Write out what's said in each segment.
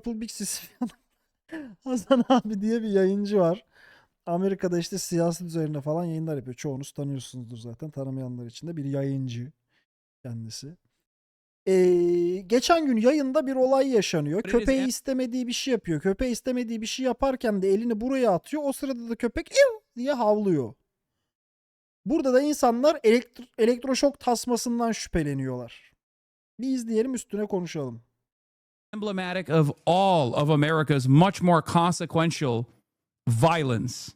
Purple Sis Hasan abi diye bir yayıncı var. Amerika'da işte siyaset üzerine falan yayınlar yapıyor. Çoğunuz tanıyorsunuzdur zaten. Tanımayanlar için de bir yayıncı kendisi. Ee, geçen gün yayında bir olay yaşanıyor. Köpeği istemediği bir şey yapıyor. Köpeği istemediği bir şey yaparken de elini buraya atıyor. O sırada da köpek "Ev!" diye havlıyor. Burada da insanlar elektro- elektroşok tasmasından şüpheleniyorlar. Bir izleyelim üstüne konuşalım. Emblematic of all of America's much more consequential violence.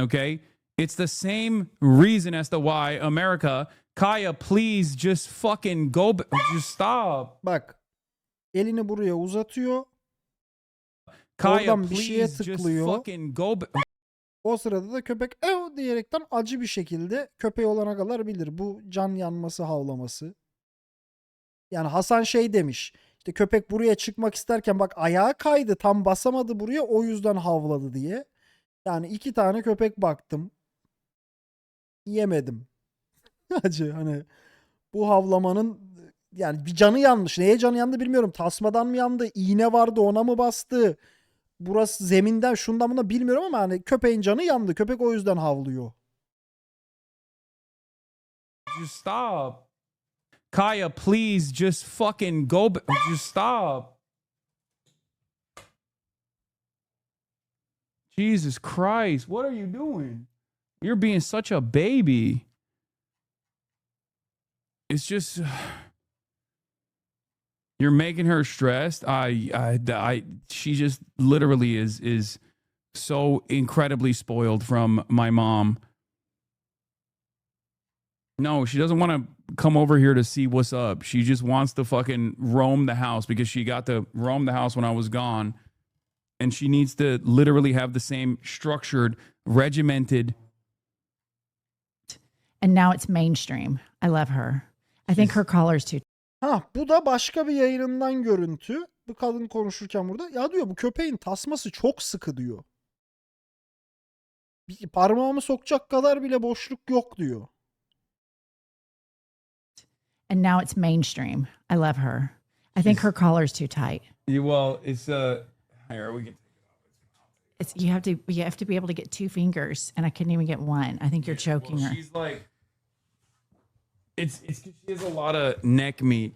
Okay? It's the same reason as to why America, Kaya, please just fucking go, b- just stop. Bak elini buraya uzatıyor. Kaya, Oradan bir şeye please just tıklıyor. fucking go. b- O sırada da köpek ev diyerekten acı bir şekilde köpeği olana kadar bilir. Bu can yanması havlaması. Yani Hasan şey demiş. İşte köpek buraya çıkmak isterken bak ayağa kaydı tam basamadı buraya o yüzden havladı diye. Yani iki tane köpek baktım. Yemedim. Acı hani bu havlamanın yani bir canı yanmış. Neye canı yandı bilmiyorum. Tasmadan mı yandı? İğne vardı ona mı bastı? Burası zeminden şundan buna bilmiyorum ama hani köpeğin canı yandı. Köpek o yüzden havlıyor. Just stop. Kaya, please just fucking go. Just stop. Jesus Christ, what are you doing? You're being such a baby. It's just you're making her stressed. I, I, I, she just literally is is so incredibly spoiled from my mom. No, she doesn't want to come over here to see what's up. She just wants to fucking roam the house because she got to roam the house when I was gone. And she needs to literally have the same structured, regimented. and now it's mainstream. I love her. I think her collar's too Ha bu da başka bir yayınından görüntü. Bu kadın konuşurken burada. Ya diyor bu köpeğin tasması çok sıkı diyor. Bir parmağımı sokacak kadar bile boşluk yok diyor. And now it's mainstream. I love her. I think her collar's too tight. Well, it's uh here we can It's you have to you have to be able to get two fingers, and I couldn't even get one. I think you're choking her. she's like it's it's 'cause she has a lot of neck meat.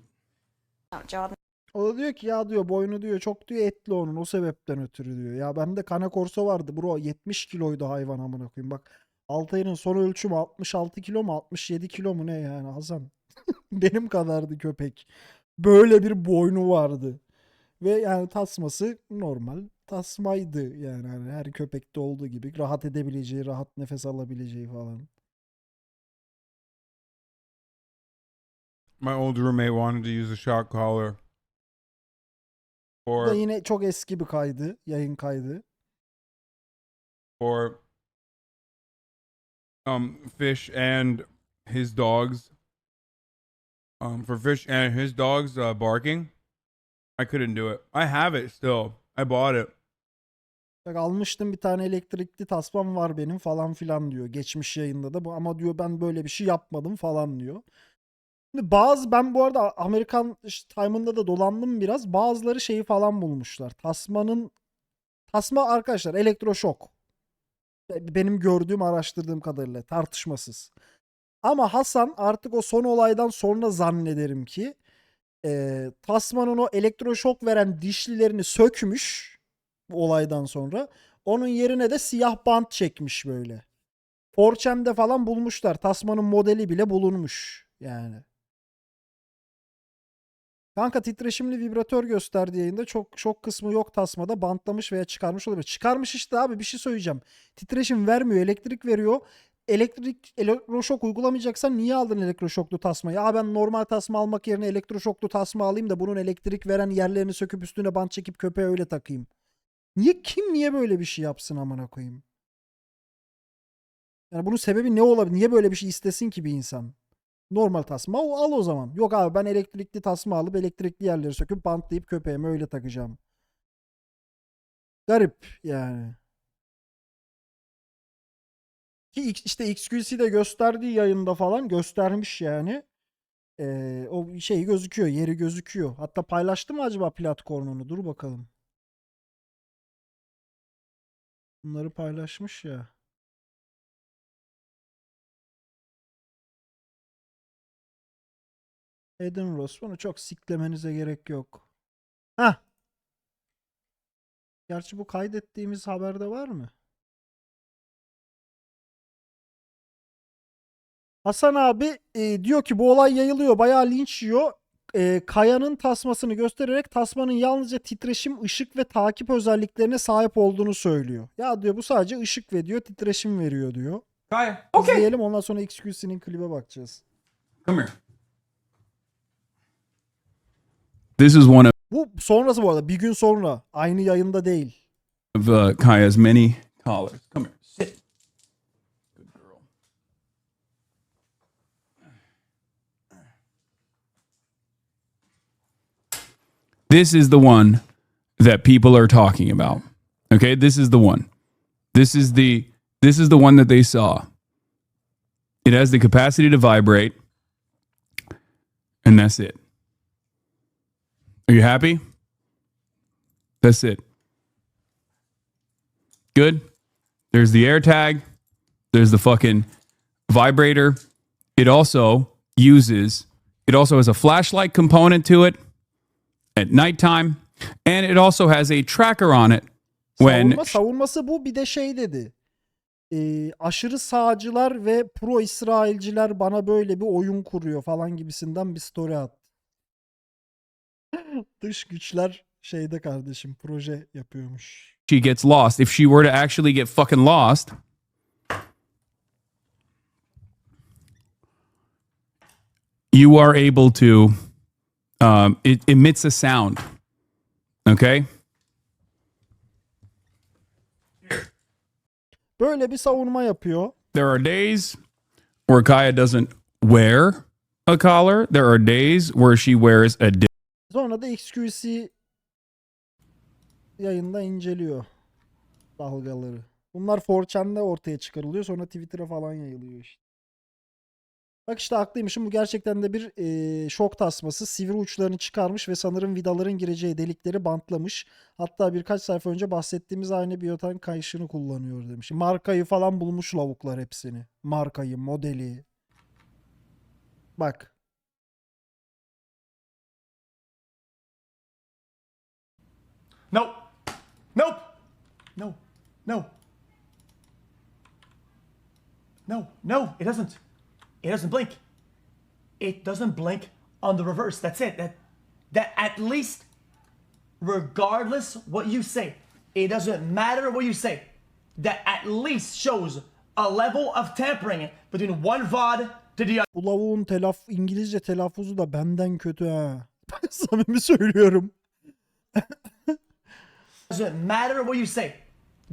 Jordan. O da diyor ki ya diyor boynu diyor çok diyor etli onun o sebepten ötürü diyor. Ya bende kana korso vardı bro 70 kiloydu hayvan amına koyayım bak. Altay'ın son ölçümü 66 kilo mu 67 kilo mu ne yani Hasan. Benim kadardı köpek. Böyle bir boynu vardı. Ve yani tasması normal tasmaydı yani hani her köpekte olduğu gibi rahat edebileceği, rahat nefes alabileceği falan. My old roommate wanted to use a shock collar Bu da for yine çok eski bir kaydı, yayın kaydı. for um fish and his dogs. Um, for fish and his dogs uh, barking, I couldn't do it. I have it still. I bought it. Bak almıştım bir tane elektrikli tasmam var benim falan filan diyor. Geçmiş yayında da bu ama diyor ben böyle bir şey yapmadım falan diyor. Şimdi bazı ben bu arada Amerikan işte time'ında da dolandım biraz. Bazıları şeyi falan bulmuşlar. Tasmanın tasma arkadaşlar elektroşok. Be- Benim gördüğüm araştırdığım kadarıyla tartışmasız. Ama Hasan artık o son olaydan sonra zannederim ki eee tasmanın o elektroşok veren dişlilerini sökmüş bu olaydan sonra. Onun yerine de siyah bant çekmiş böyle. 4chan'de falan bulmuşlar. Tasmanın modeli bile bulunmuş yani. Kanka titreşimli vibratör gösterdi yayında. Çok şok kısmı yok tasmada. Bantlamış veya çıkarmış olabilir. Çıkarmış işte abi bir şey söyleyeceğim. Titreşim vermiyor, elektrik veriyor. Elektrik elektroşok uygulamayacaksan niye aldın elektroşoklu tasmayı? Ya ben normal tasma almak yerine elektroşoklu tasma alayım da bunun elektrik veren yerlerini söküp üstüne bant çekip köpeğe öyle takayım. Niye kim niye böyle bir şey yapsın amına koyayım? Yani bunun sebebi ne olabilir? Niye böyle bir şey istesin ki bir insan? Normal tasma o al o zaman. Yok abi ben elektrikli tasma alıp elektrikli yerleri söküp bantlayıp köpeğime öyle takacağım. Garip yani. Ki işte XQC'de gösterdiği yayında falan göstermiş yani. Ee, o şey gözüküyor, yeri gözüküyor. Hatta paylaştı mı acaba platformunu? Dur bakalım. Bunları paylaşmış ya. Eden Ross bunu çok siklemenize gerek yok. Ha. Gerçi bu kaydettiğimiz haberde var mı? Hasan abi e, diyor ki bu olay yayılıyor bayağı linç yiyor. E, Kaya'nın tasmasını göstererek tasmanın yalnızca titreşim, ışık ve takip özelliklerine sahip olduğunu söylüyor. Ya diyor bu sadece ışık ve diyor titreşim veriyor diyor. Kaya, okay. İzleyelim ondan sonra XQC'nin klibe bakacağız. Come here. This is one Bu sonrası bu arada bir gün sonra aynı yayında değil. of uh, Kaya's many collars. Come here. This is the one that people are talking about. Okay, this is the one. This is the this is the one that they saw. It has the capacity to vibrate and that's it. Are you happy? That's it. Good. There's the air tag. There's the fucking vibrator. It also uses, it also has a flashlight component to it at nighttime. And it also has a tracker on it when Savunma, savunması bu bir de şey dedi. Ee, aşırı sağcılar ve pro İsrailciler bana böyle bir oyun kuruyor falan gibisinden bir story attı. Dış güçler şeyde kardeşim proje yapıyormuş. she gets lost, if she were to actually get fucking lost, you are able to, um, it emits a sound. Okay. Böyle bir savunma yapıyor. There are days where Kaya doesn't wear a collar, there are days where she wears a di- Sonra da XQC yayında inceliyor dalgaları. Bunlar 4chan'de ortaya çıkarılıyor sonra Twitter'a falan yayılıyor işte. Bak işte haklıymışım bu gerçekten de bir eee, şok tasması. Sivri uçlarını çıkarmış ve sanırım vidaların gireceği delikleri bantlamış. Hatta birkaç sayfa önce bahsettiğimiz aynı biyotan kayışını kullanıyor demiş. Markayı falan bulmuş lavuklar hepsini. Markayı, modeli. Bak. Nope. Nope. No. No. No. No. It doesn't. It doesn't blink. It doesn't blink on the reverse. That's it. That that at least regardless what you say, it doesn't matter what you say. That at least shows a level of tampering between one VOD to the other. Lavuğun telaf İngilizce telaffuzu da benden kötü ha. Ben samimi söylüyorum. doesn't matter what you say,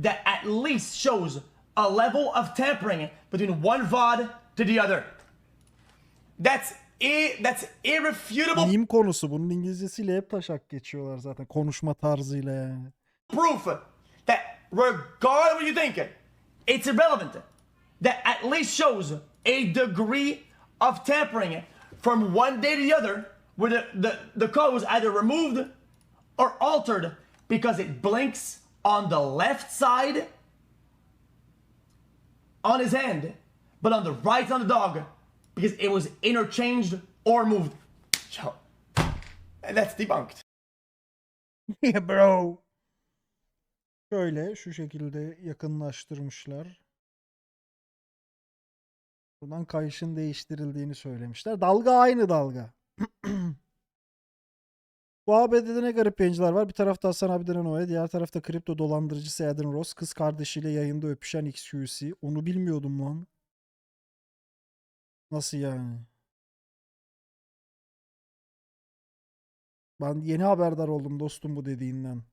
that at least shows a level of tampering between one VOD to the other. That's i- that's irrefutable Meme konusu. Bunun İngilizcesiyle hep taşak geçiyorlar zaten. Konuşma tarzıyla yani. proof that regardless what you think, it's irrelevant. That at least shows a degree of tampering from one day to the other, where the, the, the code was either removed or altered because it blinks on the left side on his hand, but on the right on the dog because it was interchanged or moved. Yo, that's debunked. Yeah bro. Şöyle şu şekilde yakınlaştırmışlar. Buradan kayışın değiştirildiğini söylemişler. Dalga aynı dalga. Bu ABD'de ne garip yayıncılar var. Bir tarafta Hasan abi denen Oya, diğer tarafta kripto dolandırıcısı Eden Ross, kız kardeşiyle yayında öpüşen XQC. Onu bilmiyordum lan. Nasıl yani? Ben yeni haberdar oldum dostum bu dediğinden.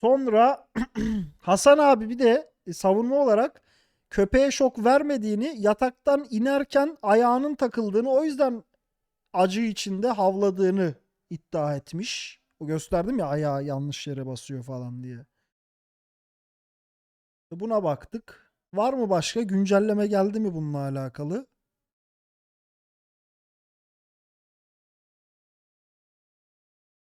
Sonra Hasan abi bir de e, savunma olarak köpeğe şok vermediğini, yataktan inerken ayağının takıldığını, o yüzden acı içinde havladığını iddia etmiş. O gösterdim ya ayağı yanlış yere basıyor falan diye. Buna baktık. Var mı başka güncelleme geldi mi bununla alakalı?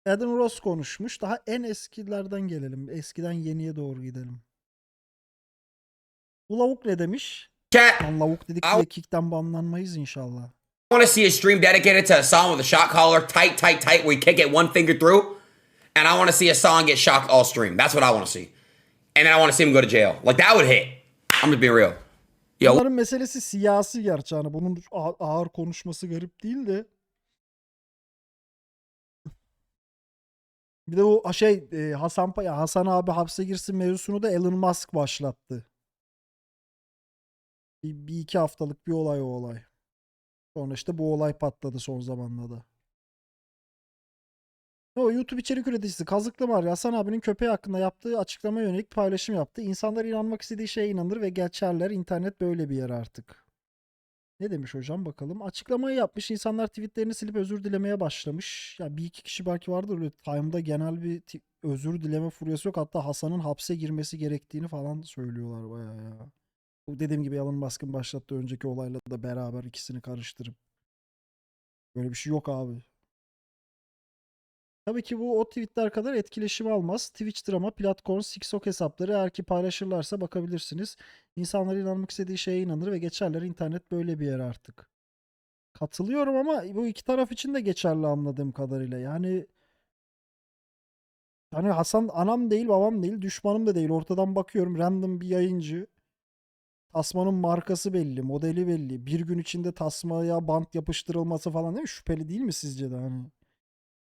Adam Ross konuşmuş. Daha en eskilerden gelelim. Eskiden yeniye doğru gidelim. Bu lavuk ne demiş? Chat, Lan lavuk dedik diye kickten banlanmayız inşallah. I want to see a stream dedicated to a song with a shot caller, tight, tight, tight, where you can't get one finger through. And I want to see a song get shocked all stream. That's what I want to see. And then I want to see him go to jail. Like that would hit. I'm being real. Yo, Bunların meselesi siyasi gerçi hani bunun ağır konuşması garip değil de. Bir de o şey e, Hasan Hasan abi hapse girsin mevzusunu da Elon Musk başlattı. Bir, bir iki haftalık bir olay o olay. Sonra işte bu olay patladı son zamanlarda. O YouTube içerik üreticisi Kazıklı var. Hasan abinin köpeği hakkında yaptığı açıklama yönelik paylaşım yaptı. İnsanlar inanmak istediği şeye inanır ve geçerler. İnternet böyle bir yer artık. Ne demiş hocam bakalım. Açıklamayı yapmış. İnsanlar tweetlerini silip özür dilemeye başlamış. Ya bir iki kişi belki vardır öyle Time'da genel bir özür dileme furyası yok. Hatta Hasan'ın hapse girmesi gerektiğini falan söylüyorlar bayağı ya. Bu dediğim gibi Elon Musk'ın başlattığı önceki olayla da beraber ikisini karıştırıp. Böyle bir şey yok abi. Tabii ki bu o tweetler kadar etkileşim almaz. Twitch drama, platform, TikTok hesapları eğer ki paylaşırlarsa bakabilirsiniz. İnsanlar inanmak istediği şeye inanır ve geçerler. İnternet böyle bir yer artık. Katılıyorum ama bu iki taraf için de geçerli anladığım kadarıyla. Yani yani Hasan anam değil, babam değil, düşmanım da değil. Ortadan bakıyorum random bir yayıncı. Tasmanın markası belli, modeli belli. Bir gün içinde tasmaya bant yapıştırılması falan değil mi? Şüpheli değil mi sizce de hani?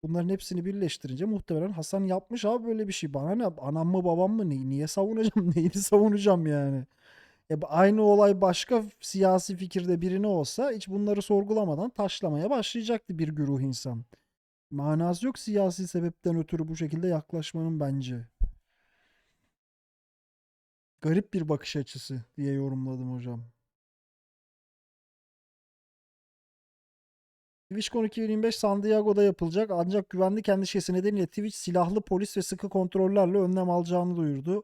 Bunların hepsini birleştirince muhtemelen Hasan yapmış abi böyle bir şey. Bana ne? Anam mı babam mı? Ne, niye savunacağım? Neyini savunacağım yani? E, aynı olay başka siyasi fikirde birine olsa hiç bunları sorgulamadan taşlamaya başlayacaktı bir güruh insan. Manası yok siyasi sebepten ötürü bu şekilde yaklaşmanın bence. Garip bir bakış açısı diye yorumladım hocam. TwitchCon 2025 San Diego'da yapılacak ancak güvenlik endişesi nedeniyle Twitch silahlı polis ve sıkı kontrollerle önlem alacağını duyurdu.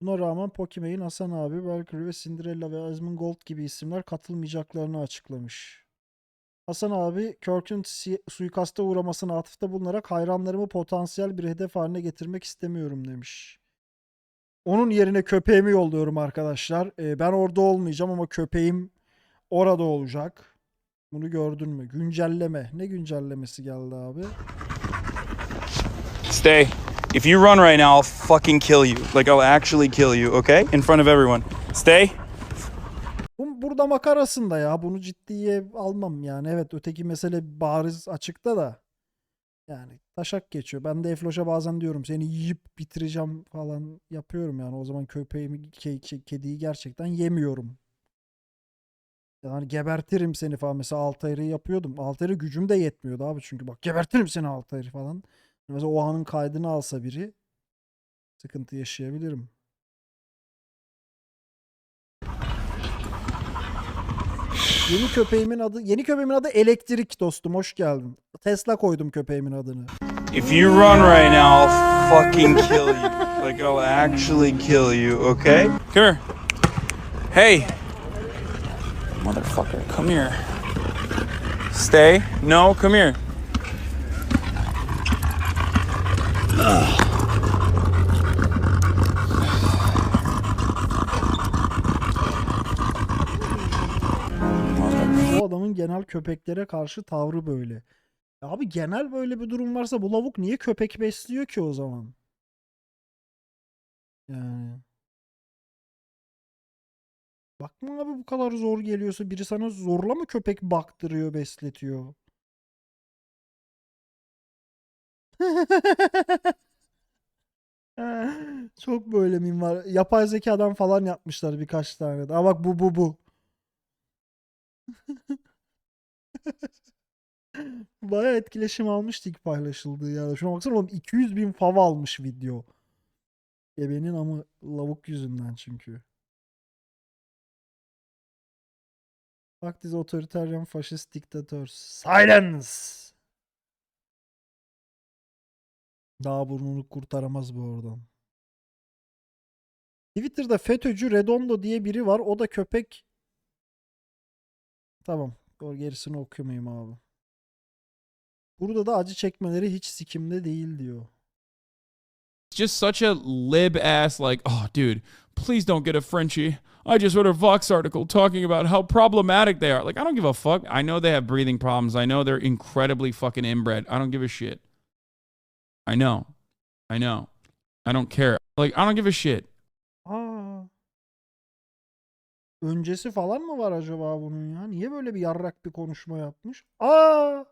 Buna rağmen Pokimane, Hasan abi, Valkyrie ve Cinderella ve Asmongold gibi isimler katılmayacaklarını açıklamış. Hasan abi, Kirk'ün suikasta uğramasına atıfta bulunarak hayranlarımı potansiyel bir hedef haline getirmek istemiyorum demiş. Onun yerine köpeğimi yolluyorum arkadaşlar. Ee, ben orada olmayacağım ama köpeğim orada olacak. Bunu gördün mü? Güncelleme. Ne güncellemesi geldi abi? Stay. If you run right now, I'll fucking kill you. Like, I'll actually kill you, okay? In front of everyone. Stay. Bu burada makarasında ya. Bunu ciddiye almam yani. Evet öteki mesele bariz açıkta da. Yani taşak geçiyor. Ben de Efloş'a bazen diyorum seni yiyip bitireceğim falan yapıyorum yani. O zaman köpeğimi, ke- ke- kediyi gerçekten yemiyorum. Yani gebertirim seni falan. Mesela Altair'i yapıyordum. Altair'e gücüm de yetmiyordu abi çünkü bak gebertirim seni Altair'i falan. Mesela o anın kaydını alsa biri sıkıntı yaşayabilirim. Yeni köpeğimin adı yeni köpeğimin adı Elektrik dostum hoş geldin. Tesla koydum köpeğimin adını. If you run right now, I'll fucking kill you. Like, I'll actually kill you, okay? Come here. Hey. Motherfucker, come here. Stay. No, come here. Bu adamın genel köpeklere karşı tavrı böyle. Ya Abi genel böyle bir durum varsa bu lavuk niye köpek besliyor ki o zaman? Yani. Bakma abi bu kadar zor geliyorsa biri sana zorla mı köpek baktırıyor, besletiyor? Çok böyle miyim var. Yapay zekadan falan yapmışlar birkaç tane. Aa bak bu bu bu. Bayağı etkileşim almıştı ilk paylaşıldığı ya. Şuna baksana oğlum 200 bin fav almış video. Ebenin ama lavuk yüzünden çünkü. Fuck this authoritarian fascist dictators. Silence! Daha burnunu kurtaramaz bu oradan. Twitter'da FETÖ'cü Redondo diye biri var. O da köpek. Tamam. Gerisini okumayayım abi. Burada da acı çekmeleri hiç sikimde değil diyor. It's just such a lib ass, like, oh, dude, please don't get a Frenchie. I just wrote a Vox article talking about how problematic they are. Like, I don't give a fuck. I know they have breathing problems. I know they're incredibly fucking inbred. I don't give a shit. I know. I know. I don't care. Like, I don't give a shit. Öncesi falan mı var acaba bunun ya? Niye böyle bir yarrak bir konuşma yapmış? Aa!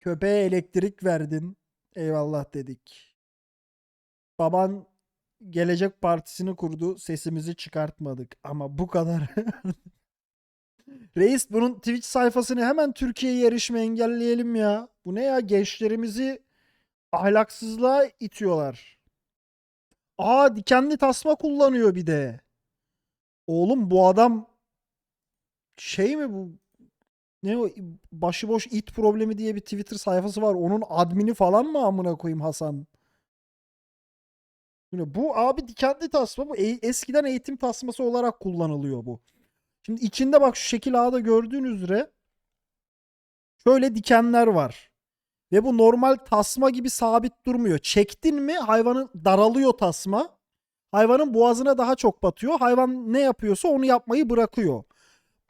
Köpeğe elektrik verdin. Eyvallah dedik. Baban Gelecek Partisi'ni kurdu. Sesimizi çıkartmadık. Ama bu kadar. Reis bunun Twitch sayfasını hemen Türkiye'ye erişime engelleyelim ya. Bu ne ya? Gençlerimizi ahlaksızlığa itiyorlar. Aa dikenli tasma kullanıyor bir de. Oğlum bu adam şey mi bu? Ne o başıboş it problemi diye bir Twitter sayfası var. Onun admini falan mı amına koyayım Hasan? Ne? Bu abi dikenli tasma bu e- eskiden eğitim tasması olarak kullanılıyor bu. Şimdi içinde bak şu şekil A'da gördüğünüz üzere şöyle dikenler var. Ve bu normal tasma gibi sabit durmuyor. Çektin mi hayvanın daralıyor tasma. Hayvanın boğazına daha çok batıyor. Hayvan ne yapıyorsa onu yapmayı bırakıyor.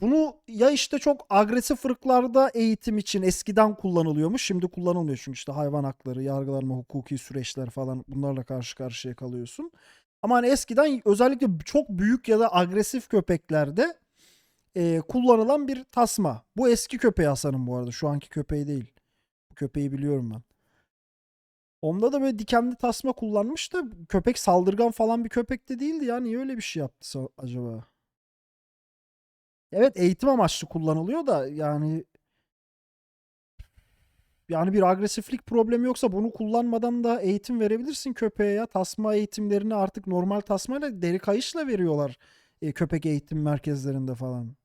Bunu ya işte çok agresif ırklarda eğitim için eskiden kullanılıyormuş. Şimdi kullanılmıyor çünkü işte hayvan hakları, yargılanma, hukuki süreçler falan bunlarla karşı karşıya kalıyorsun. Ama hani eskiden özellikle çok büyük ya da agresif köpeklerde e, kullanılan bir tasma. Bu eski köpeği Hasan'ın bu arada. Şu anki köpeği değil. Bu köpeği biliyorum ben. Onda da böyle dikenli tasma kullanmış da köpek saldırgan falan bir köpek de değildi ya. Niye öyle bir şey yaptı acaba? Evet eğitim amaçlı kullanılıyor da yani yani bir agresiflik problemi yoksa bunu kullanmadan da eğitim verebilirsin köpeğe ya. Tasma eğitimlerini artık normal tasmayla deri kayışla veriyorlar e, köpek eğitim merkezlerinde falan.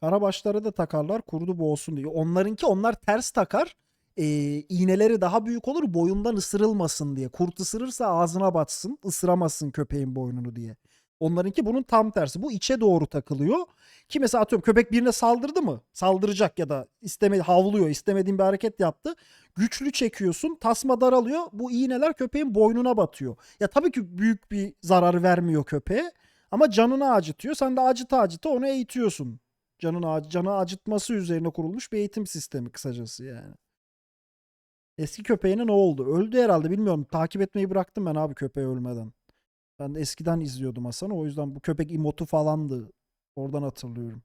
Karabaşları da takarlar kurdu boğulsun diye. Onlarınki onlar ters takar. E, iğneleri daha büyük olur boyundan ısırılmasın diye. Kurt ısırırsa ağzına batsın ısıramasın köpeğin boynunu diye. Onlarınki bunun tam tersi. Bu içe doğru takılıyor. Ki mesela atıyorum köpek birine saldırdı mı? Saldıracak ya da istemedi havlıyor, istemediğin bir hareket yaptı. Güçlü çekiyorsun, tasma daralıyor. Bu iğneler köpeğin boynuna batıyor. Ya tabii ki büyük bir zarar vermiyor köpeğe ama canını acıtıyor. Sen de acıta acıta onu eğitiyorsun. Canını canı acıtması üzerine kurulmuş bir eğitim sistemi kısacası yani. Eski köpeğine ne oldu? Öldü herhalde bilmiyorum. Takip etmeyi bıraktım ben abi köpeği ölmeden. Ben de eskiden izliyordum Hasan'ı. O yüzden bu köpek imotu falandı. Oradan hatırlıyorum.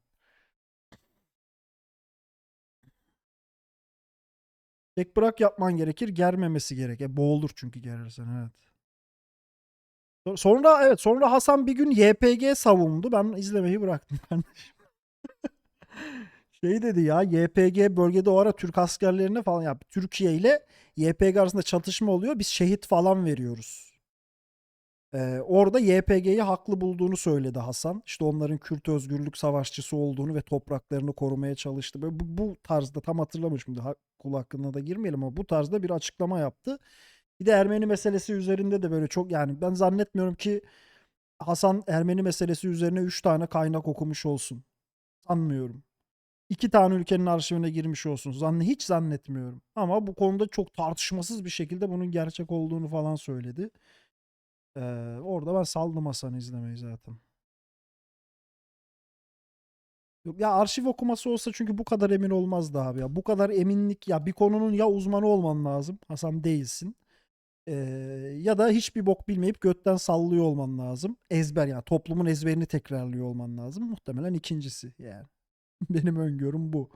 Tek bırak yapman gerekir. Germemesi gerek. E, boğulur çünkü gerersen evet. So- Sonra evet sonra Hasan bir gün YPG savundu. Ben izlemeyi bıraktım kardeşim. Şey dedi ya YPG bölgede o ara Türk askerlerine falan ya Türkiye ile YPG arasında çatışma oluyor. Biz şehit falan veriyoruz. Ee, orada YPG'yi haklı bulduğunu söyledi Hasan. İşte onların Kürt özgürlük savaşçısı olduğunu ve topraklarını korumaya çalıştı. Böyle bu, bu tarzda tam hatırlamıyorum şimdi ha- kul hakkında da girmeyelim ama bu tarzda bir açıklama yaptı. Bir de Ermeni meselesi üzerinde de böyle çok yani ben zannetmiyorum ki Hasan Ermeni meselesi üzerine 3 tane kaynak okumuş olsun. Sanmıyorum. İki tane ülkenin arşivine girmiş olsun. Zanne hiç zannetmiyorum. Ama bu konuda çok tartışmasız bir şekilde bunun gerçek olduğunu falan söyledi. Ee, orada ben saldım Hasan'ı izlemeyi zaten. Yok ya arşiv okuması olsa çünkü bu kadar emin olmazdı abi ya. Bu kadar eminlik ya bir konunun ya uzmanı olman lazım. Hasan değilsin. Ee, ya da hiçbir bok bilmeyip götten sallıyor olman lazım. Ezber yani toplumun ezberini tekrarlıyor olman lazım. Muhtemelen ikincisi yani. Benim öngörüm bu.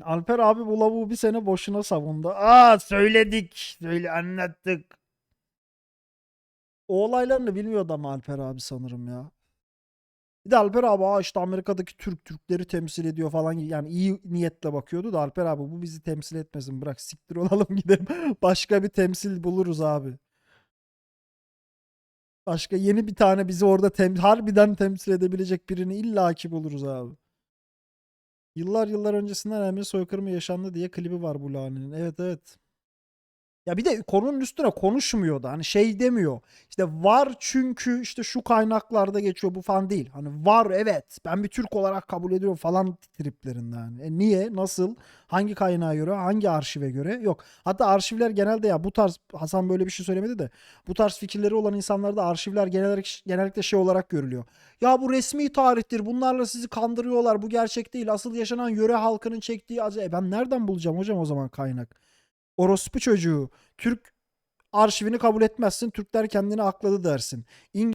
Alper abi bu lavuğu bir sene boşuna savundu. Aa söyledik. Söyle anlattık. O olaylarını bilmiyordu ama Alper abi sanırım ya. Bir de Alper abi işte Amerika'daki Türk Türkleri temsil ediyor falan yani iyi niyetle bakıyordu da Alper abi bu bizi temsil etmesin bırak siktir olalım gidelim. Başka bir temsil buluruz abi. Başka yeni bir tane bizi orada tem harbiden temsil edebilecek birini illaki buluruz abi. Yıllar yıllar öncesinden Ermeni soykırımı yaşandı diye klibi var bu lanenin. Evet evet. Ya bir de konunun üstüne konuşmuyor da hani şey demiyor. İşte var çünkü işte şu kaynaklarda geçiyor bu falan değil. Hani var evet ben bir Türk olarak kabul ediyorum falan triplerinden. Yani. E niye? Nasıl? Hangi kaynağa göre? Hangi arşive göre? Yok. Hatta arşivler genelde ya bu tarz Hasan böyle bir şey söylemedi de bu tarz fikirleri olan insanlarda arşivler genellikle, genellikle şey olarak görülüyor. Ya bu resmi tarihtir. Bunlarla sizi kandırıyorlar. Bu gerçek değil. Asıl yaşanan yöre halkının çektiği acı. E ben nereden bulacağım hocam o zaman kaynak? Orospu çocuğu. Türk arşivini kabul etmezsin. Türkler kendini akladı dersin.